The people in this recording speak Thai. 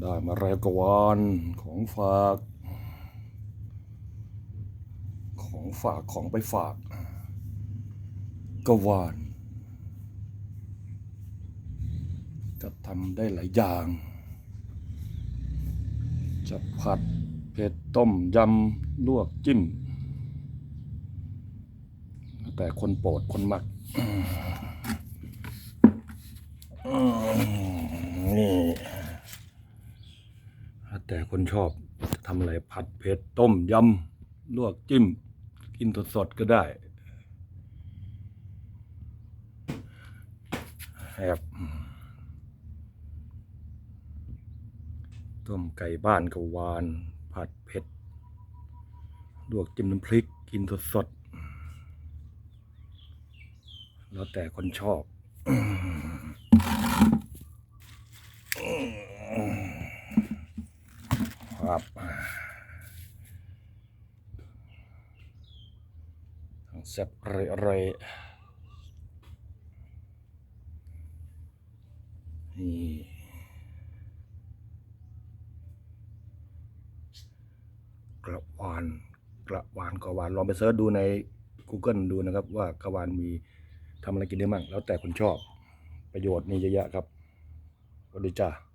ได้มาแล้วกวานของฝาก ของฝากของไปฝากกวานจะทำได้หลายอย่าง จะผัดเผ็ดต้มยำลวกจิ้ม แต่คนโปรดคนมักมนี่ แต่คนชอบจะทำอะไรผัดเผ็ดต้มยำลวกจิ้ม กินสดๆก็ได้แอบต้มไก่บ้านกวาน ผัดเผ็ดลวกจิ้มน้ำพริกกินสดๆแล้วแต่คนชอบ ครับ ทั้งแซ่บเรยๆนี่กระวานกระวานกระวานลองไปเสิร์ชดูใน Google ดูนะครับ ว่ากระวานมีทำอะไรกินได้มั่งแล้วแต่คนชอบประโยชน์มีเยอะแยะครับสวัสดีจ้า